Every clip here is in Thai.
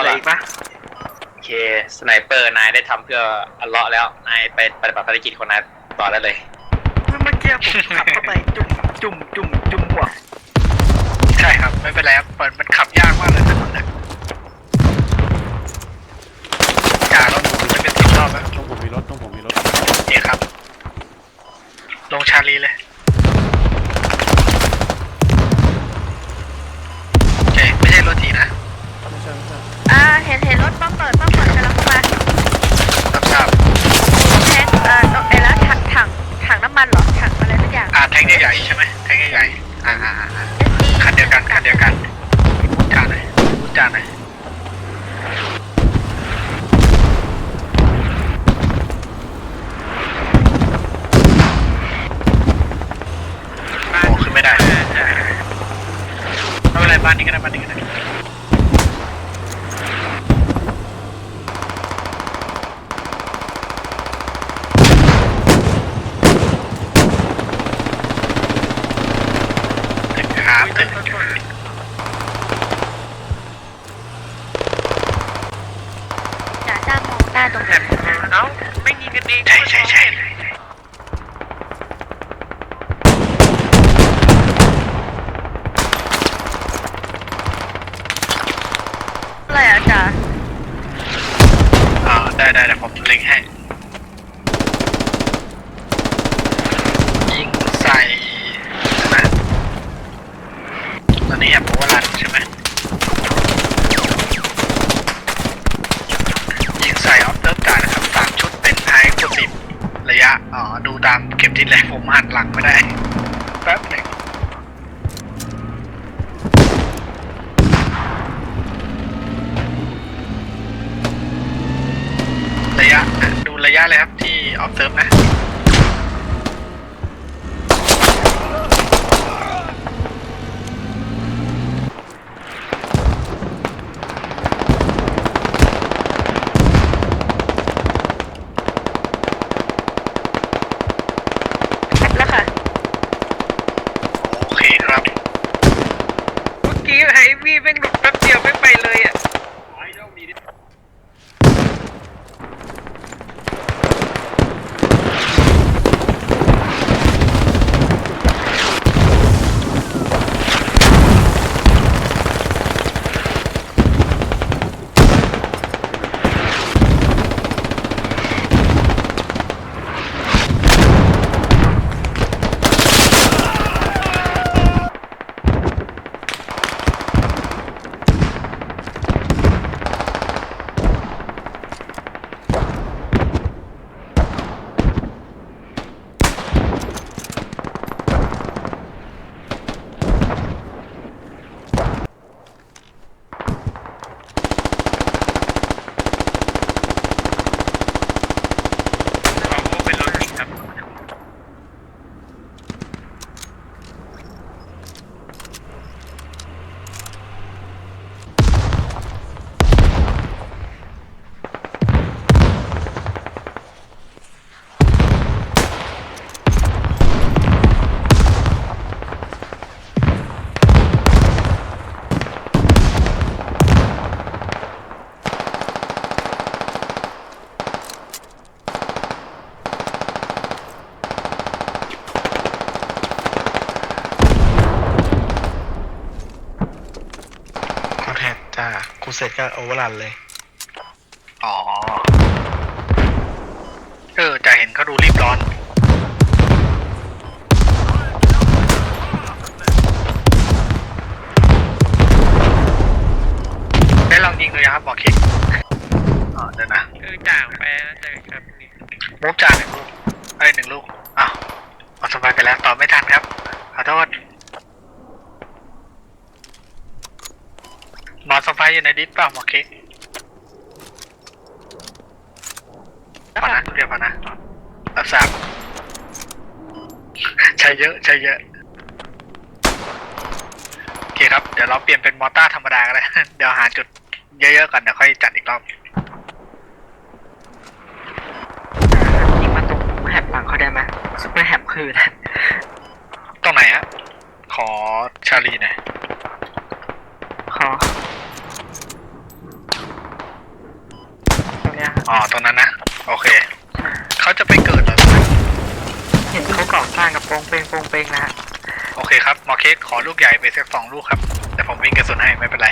อะไรอีกปะโอเค สไนเปอร์นายได้ทำเพื่ออัลเลาะห์แล้ว นายไปปฏิบัติภารกิจของนายต่อได้เลย เมื่อกี้ผมขับเข้าไปจุ่มจุ่มจุ่มจุ่มหัวใช่ครับไม่เป็นไรครับเปิดมันขับยากมากเลยถนนเนี่ยจ่าเราหมุนจะเป็นสิบรอบแล้วตรงผมมีรถตรงผมมีรถนี่ครับ ลงชาลีเลย เป็นไรบ้านนี้ก็ได้บ้านนี้ก็ได้ ถึงครับถึง จ่าจ้างมองหน้าตรงนี้ เอ้าไม่ยิงกันเอง ใช่ใช่ใช่ อะไรอะจ่า อ่า ได้ได้เดี๋ยวผมเล็งให้ ยิงใส่นะตอนนี้แอบบอกว่ารันใช่ไหมยิงใส่ออฟเติร์ฟจ่ายนะครับสามชุดเป็นไฮคูสิบระยะ อ๋อ ดูตามเข็มทิศเลยผมหันหลังไม่ได้ แป๊บหนึ่งระยะอะดู ระยะเลยครับที่ออฟเซิร์ฟนะ แล้วค่ะ โอเคครับ เมื่อกี้ไฮวี่แม่งหลุดแป๊บเดียวแม่งไปเลยอะ เป็นรถจริงครับ คอนแทคจ้ากูเสร็จก็โอเวอร์รันเลย อ๋อ เออจะเห็นเขาดูรีบร้อน ได้ลองยิงดูยังครับบอกคิดอ๋อเดี๋ยวนะเออจ่างไปนะเจอครับนี่มุกจานหนึ่งลูกไอ้ยหนึ่งลูกอ้าวออกสบายไปแล้วตอบไม่ทันครับ ขอโทษน อนสบายอยู่ในดิสเปล่าหมอเค้กพอนะเรียกพอนะรับทราบใช้เยอะใช้เยอะโอเคครับ เดี๋ยวเราเปลี่ยนเป็นมอต้าธรรมดากันเลยเดี๋ยวหาจุดเยอะๆก่อนเดี๋ยวค่อยจัดอีกรอบยิงมาตรงแฮปหลังเขาได้ไหมซุปเปอร์แฮปคือนะตรงไหนฮะขอชาลีหน่อย ขอ อ๋อตรงนั้นนะ โอเค เขาจะไปเกิดเหรอเห็นเขาก่อสร้างกับโปงเปงโปงเปงนะฮะโอเคครับหมอเค้กขอลูกใหญ่ไปสักสองลูกครับ แต่ผมวิ่งกระสุนให้ไม่เป็นไร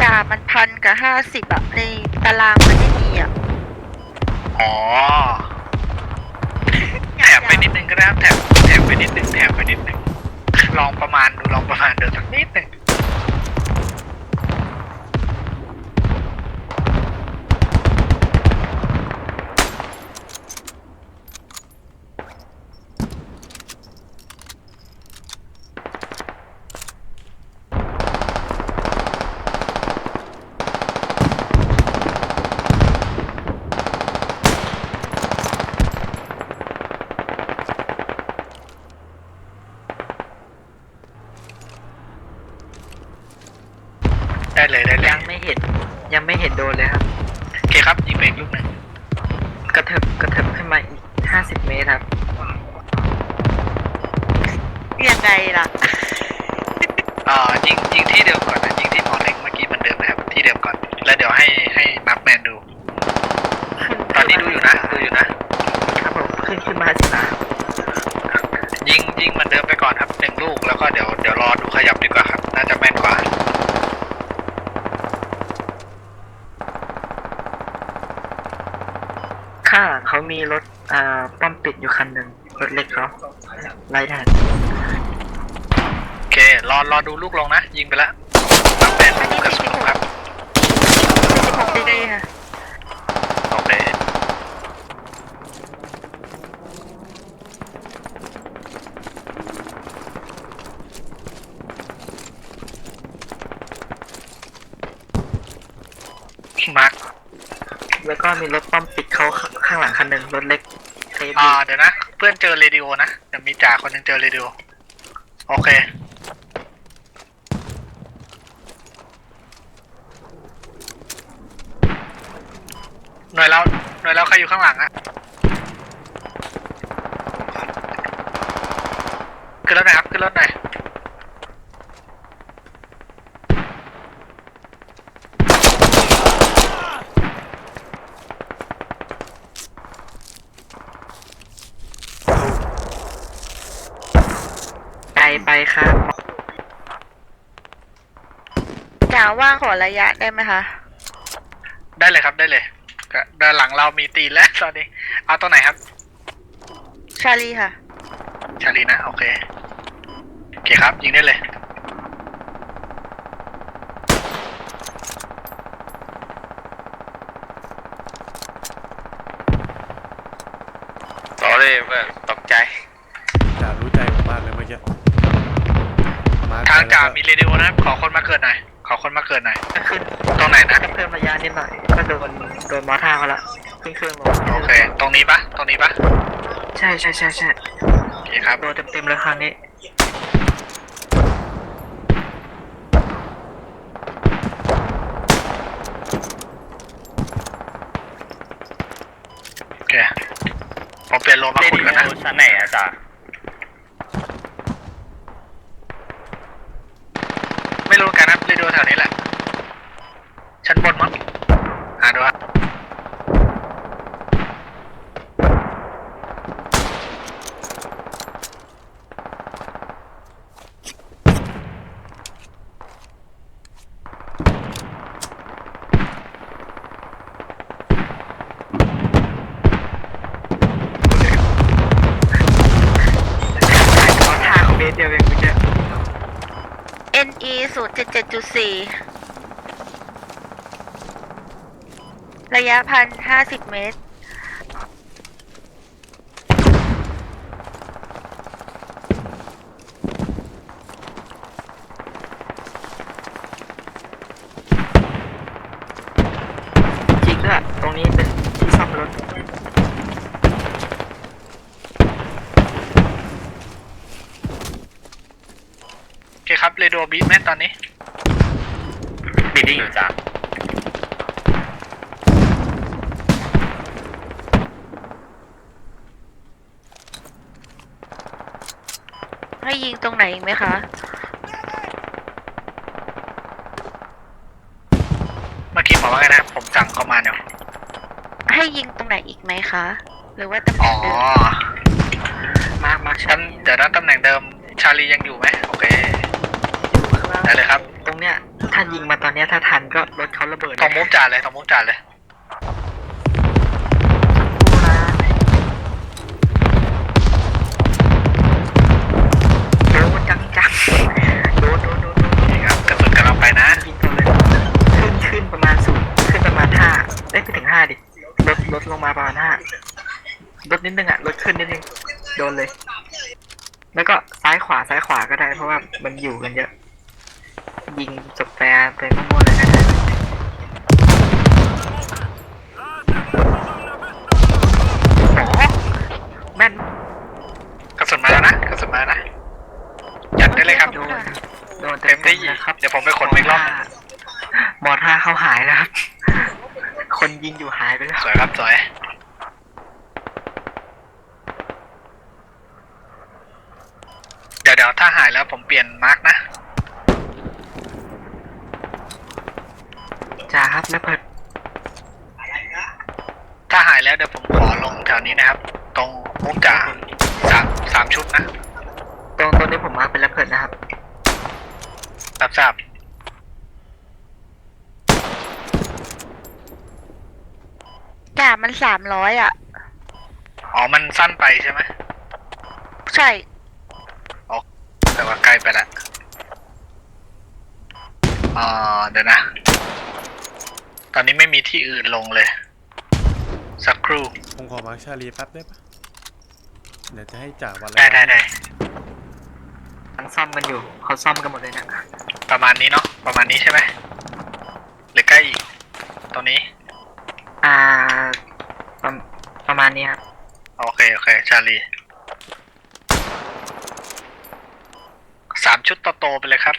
จ่ามันพันกับห้าสิบอะในตารางมันไม่มีอะอ๋อ แถมไปนิดนึงก็ได้ครับแถมแถมไปนิดนึงแถมไปนิดนึง ลองประมาณดูลองประมาณเดินสักนิดหนึ่ง ได้เลยได้เลยยังไม่เห็น ยังไม่เห็นโดนเลยครับ โอเคครับยิงไปอีกลูกหนึ่งกระเถิบกระเถิบขึ้นมาอีกห้าสิบเมตรครับ ยังไงล่ะ อ่ายิงยิงที่เดิมก่อนนะยิงที่หมอเล็งเมื่อกี้เหมันเดิมนะครับ ที่เดิมก่อน แล้วเดี๋ยวให้ให้มาร์คแมนดู ตอนนี้ดูอยู่นะดูอยู่นะ ครับผมขึ้นขึ้นมาสินะยิงยิงเหมือนเดิมไปก่อนครับหนึ่งลูกแล้วก็เดี๋ยวเดี๋ยวรอดูขยับดีกว่าครับ น่าจะแม่นกว่า ข้างหลังเขามีรถ อ่าป้อมปิดอยู่คันหนึ่งรถเล็กเขาไล่ทันโอเค รอรอดูลูกลงนะ ยิงไปแล้วมาร์คแมนดูกระสุนลงครับสิบหกดีกรีค่ะโอเคมาร์คแล้วก็มีรถป้อมปิดเขาข้างหลังคันหนึ่งรถเล็ก เทปอ่าเดี๋ยวนะ เพื่อนเจอเรดิโอนะเดี๋ยวมีจ่าคนหนึงเจอเรดิโอโอเค หน่วยเราหน่วยเราใครอยู่ข้างหลังอะขึ้นรถหน่อยครับขึ้นรถหน่อย ไกลไปครับ จ่า ว่างขอระยะได้ไหมคะ ได้เลยครับได้เลยก็ด้านหลังเรามีตีนแล้วตอนนี้ เอาตัวไหนครับ ชาลีค่ะ ชาลีนะ โอเค โอเคครับ ยิงได้เลย ต่อเลยเพื่อนตกใจ จ่ารู้ใจผมมากเลยเมื่อกี้มาทางจ่าแล้วมีเรดิโอนะขอคนมาเกิดหน่อย ขอคนมาเกิดหน่อยก็ขึ้นตรงไหนนะก็เพิ่มระยะนิดหน่อย ก็โดนโดนมอท่าเขาละขึ้นเครื่องลงโอเค ตรงนี้ปะตรงนี้ปะใช่ใช่ใช่ใช่โอเคครับโดนเต็มๆเลยครั้งนี้โอเคผมเปลี่ยนโลมาขุดแล้วนะชั้นไหนอะจ๊ะ ไม่รู้เหมือนกันนะเรดิโอแถวนี้แหละ ชั้นบนมั้งหาดูอะ มอท่าของเบสเดียวเองเมื่อกี้ NE ศูนย์เจ็ดเจ็ดจุดสี่ระยะพันห้าสิบเมตร เดโอบีทไหมตอนนี้ บิดดิ้อยู่จ้ะให้ยิงตรงไหนอีกไหมคะ เมื่อกี้บอกว่าไงนะครับ ผมสั่งเข้ามาเนี่ยให้ยิงตรงไหนอีกไหมคะ หรือว่าตำแหน่งเดิมมามาฉันเดี๋ยวนะตำแหน่งเดิมชาลียังอยู่ไหมโอเค ได้เลยครับตรงเนี้ยถ้ายิงมาตอนเนี้ยถ้าทันก็รถเขาระเบิดตรงมุกจ่าเลยตรงมุกจ่าเลย โดนจังจังโดนโดนโดนโดนนี่ครับกระสุนกำลังไปนะ ยิงตัวเลยขึ้นขึ้นประมาณศูนย์ขึ้นประมาณห้าได้ยไปถึงห้าดิลดลดลงมาประมาณห้าลดนิดนึงอะลดขึ้นนิดนึงโดนเลย แล้วก็ซ้ายขวาซ้ายขวาก็ได้เพราะว่ามันอยู่กันเยอะ ยิงจบแปรไปมั่วๆเลยก็ได้แม่นกระสุนมาแล้วนะกระสุนมาแล้วนะจัดได้เลยครับ โดนโดนเต็มที่นะครับเดี๋ยวผมไปขนไปอีกรอบหมอท่าเข้าหายแล้วครับ คนยิงอยู่หายไปแล้วสวยครับสวยเดี๋ยวเดี๋ยวถ้าหายแล้วผมเปลี่ยนมาร์กนะ จ้าครับแล้วเพิดถ้าหายแล้วเดี๋ยวผมขอลงแถวนี้นะครับ ตรงมุกจ่าสามสามชุดนะ ตรงตรงนี้ผมมาร์คเป็นแล้วเพิดนะครับรับทราบจ่ามันสามร้อยอะ อ๋อ มันสั้นไปใช่ไหม ใช่แต่ว่าใกล้ไปละอ่าเดี๋ยวนะ ตอนนี้ไม่มีที่อื่นลงเลย สักครู่ ผมขอมาร์คชาลีแป๊บได้ปะเดี๋ยวจะให้จ่าวันละได้ได้ได้ทั้งซ่อมกันอยู่เขาซ่อมกันหมดเลยเนะประมาณนี้เนาะประมาณนี้ใช่ไหมหรือใกล้อีกตรงนี้ อ่าประประมาณนี้ครับโอเค โอเค ชาลีสามชุดโตๆไปเลยครับ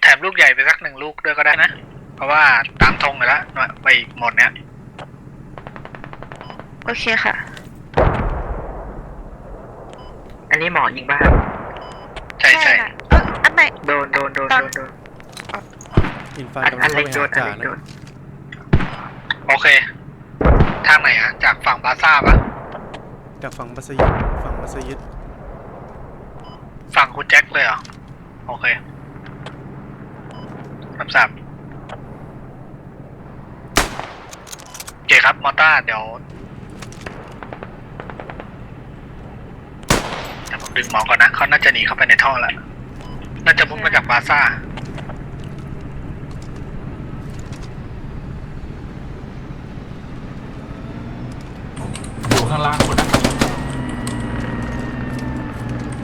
แถมลูกใหญ่ไปสักหนึ่งลูกด้วยก็ได้นะ เพราะว่าตามธงไปแล้วไปอีกหมดเนี่ย โอเคค่ะ อันนี้หมอยิงบ้างครับใช่ใช่ค่ะเอออันไหน โดนโดนโดนตอนโดนโดนอินฟาอันกำลัอังนเข้าเล็กไปโดหานอันจ่าเล็กนะโดนโอเค ทางไหนอะจากฝั่งบาซ่าปะจากฝั่งมัสยิดฝั่งมัสยิดฝั่งคุณแจ็คเลยเหรอ โอเครับทราบโอเคครับ มอต้าเดี๋ยวเดี๋ยวผมดึงหมอก่อนนะเขาน่าจะหนีเข้าไปในท่อแล้ว น่าจะมุดมาจากบาซ่า อยู่ข้างล่างคุณนะ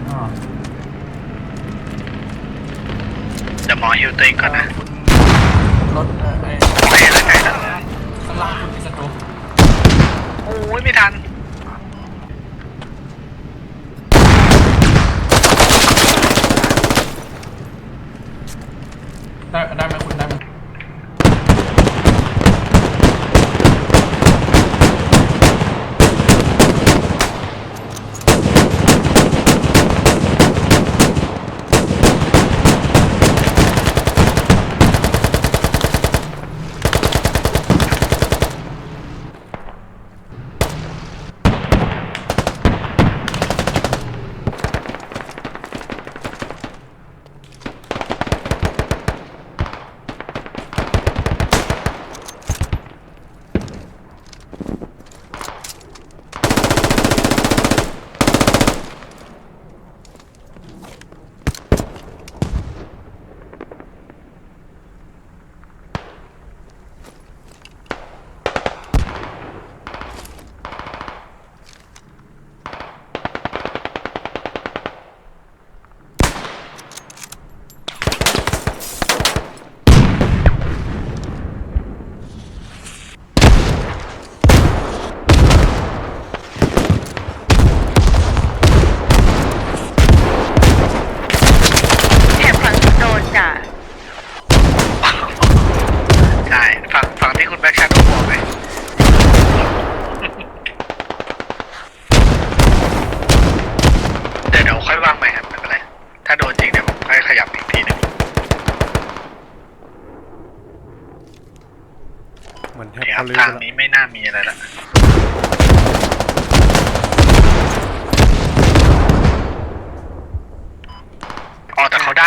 อ่าเดี๋ยวหมอฮิวตัวเองก่อนนะคุณรถเอ่อไอ้ใกล้แล้วใกล้แล้วข้างล่างคุณมีศัตรูโอ้ยไม่ทัน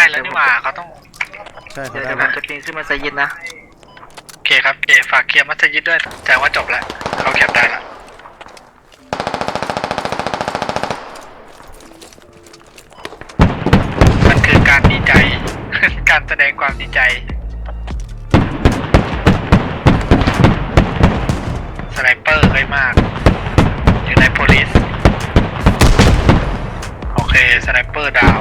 แต่เขาได้แล้วนี่หว่าเขาต้องใช่เขาเดี๋ยวได้เดี๋ยวผแล้วมจะปีนขึ้นมาไซยินนะ โอเคครับเอฝากเคลียร์มัสยิดด้วยแสดงว่าจบแล้วเขาแคปได้ละมันคือการดีใจ การแสดงความดีใจสไนเปอร์เลยมาก อยู่ในโพลิสโอเคสไนเปอร์ดาว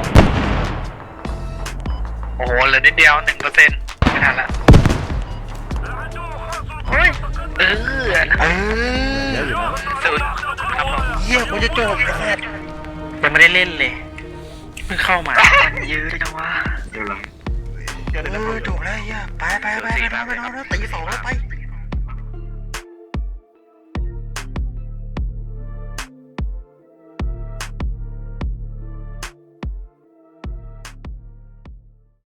โอ้โหเหลือนิดเดียวหนึ่งเปอร์เซ็นต์ไม่ทันละเฮ้ยเออเอเยอะอยู่นะสุดครับผมเยี่ยกูจะจบยังไม่ได้เล่นเลยเพิ่งเข้ามามันยื้อจังวะเออจบแล้วเยี่ยไปไปไปไปนอนไปนอนแล้วตีสองแล้วไป